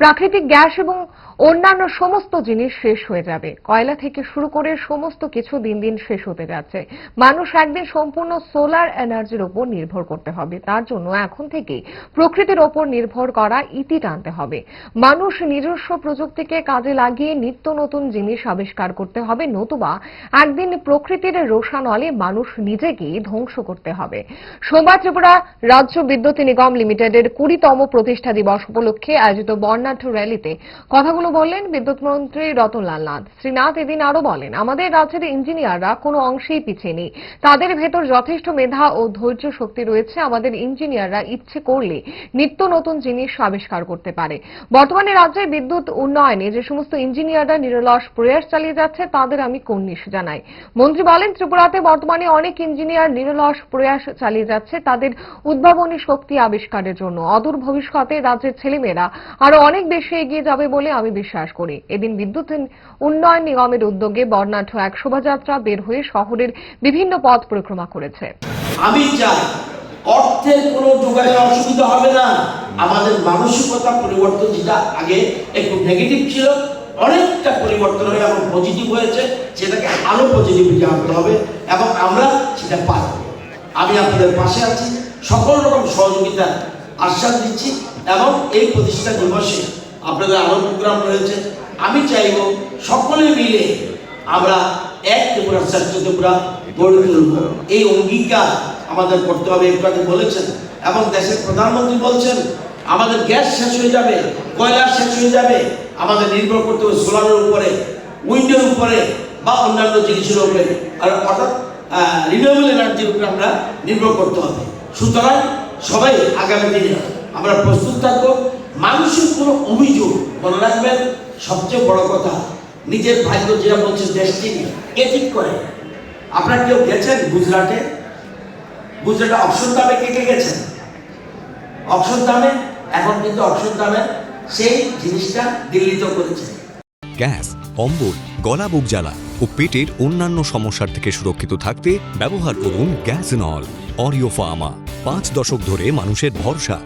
প্রাকৃতিক গ্যাস এবং অন্যান্য সমস্ত জিনিস শেষ হয়ে যাবে। কয়লা থেকে শুরু করে সমস্ত কিছু দিন দিন শেষ হতে যাচ্ছে। মানুষ একদিন সম্পূর্ণ সোলার এনার্জির উপর নির্ভর করতে হবে। তার জন্য এখন থেকেই প্রকৃতির ওপর নির্ভর করা ইতি টানতে হবে। মানুষ নিজস্ব প্রযুক্তিকে কাজে লাগিয়ে নিত্য নতুন জিনিস আবিষ্কার করতে হবে, নতুবা একদিন প্রকৃতির রোষানলে মানুষ নিজেকেই ধ্বংস করতে হবে। সোমবার ত্রিপুরা রাজ্য বিদ্যুৎ নিগম লিমিটেডের কুড়িতম প্রতিষ্ঠা দিবস উপলক্ষে আয়োজিত বর্ণাঢ্য র্যালিতে কথাগুলো বললেন বিদ্যুৎ মন্ত্রী রতনলাল নাথ। শ্রীনাথ এদিন আরও বলেন, আমাদের রাজ্যের ইঞ্জিনিয়াররা কোনো অংশেই পিছিয়ে নেই। তাদের ভেতর যথেষ্ট মেধা ও ধৈর্য শক্তি রয়েছে। আমাদের ইঞ্জিনিয়াররা ইচ্ছে করলে নিত্য নতুন জিনিস আবিষ্কার করতে পারে। বর্তমানে রাজ্যের বিদ্যুৎ উন্নয়নে যে সমস্ত ইঞ্জিনিয়াররা নিরলস প্রয়াস চালিয়ে যাচ্ছে, তাদের আমি কর্নিশ জানাই। মন্ত্রী বলেন, ত্রিপুরাতে বর্তমানে অনেক ইঞ্জিনিয়ার নিরলস প্রয়াস চালিয়ে যাচ্ছে। তাদের উদ্ভাবনী শক্তি আবিষ্কারের জন্য। অদূর ভবিষ্যতে রাজ্যের ছেলেমেয়েরা আরও অনেক বেশি এগিয়ে যাবে বলে আমি বিশ্বাস করি। এদিন বিদ্যুৎ উন্নয়ন নিগমের উদ্যোগে বর্ণাঢ্য এক শোভাযাত্রা বের হয়ে শহরের বিভিন্ন পথ পরিক্রমা করেছে। আমি চাই অর্থের অসুবিধা হবে না। আমাদের মানসিকতা পরিবর্তন যেটা আগে একটু নেগেটিভ ছিল, অনেকটা পরিবর্তন হয়ে এবং পজিটিভ হয়েছে, সেটাকে আরও হবে এবং আমরা সেটা আমি আপনাদের পাশে আছি, সকল রকম সহযোগিতা আশ্বাস দিচ্ছি এবং এই প্রতিষ্ঠা দিবসে আপনাদের আরও প্রোগ্রাম রয়েছে। আমি চাইব সকলে মিলে আমরা এক ত্রিপুরা, শ্রেষ্ঠ ত্রিপুরা গড়ে তুলব। এই অঙ্গীকার আমাদের করতে হবে, একটু বলেছেন। এবং দেশের প্রধানমন্ত্রী বলছেন, আমাদের গ্যাস শেষ হয়ে যাবে কয়লা শেষ হয়ে যাবে, আমাদের নির্ভর করতে হবে সোলারের উপরে, উইন্ডের উপরে বা অন্যান্য জিনিসের উপরে। আর অর্থাৎ রিনিউয়েবল এনার্জির উপরে আমরা নির্ভর করতে হবে। সুতরাং সবাই আগামী দিনে আমরা প্রস্তুত থাকব। মানুষের কোনো অভিযোগ মনে রাখবেন? সবচেয়ে বড় কথা, নিজের ভাগ্য যেটা বলছে ডেস্টিনি কে ঠিক করে? আপনারা কেউ গেছেন গুজরাটে? গুজরাটে অপশন দামে কে কে গেছেন? অপশন দামে, এখন কিন্তু অপশন দামে সেই জিনিসটা দিল্লিতে করেছে। গ্যাস, অম্বল, গলা বুক জ্বালা ও পেটের অন্যান্য সমস্যার থেকে সুরক্ষিত থাকতে ব্যবহার করুন গ্যাস নল, অরিও ফার্মা। পাঁচ দশক ধরে মানুষের ভরসা।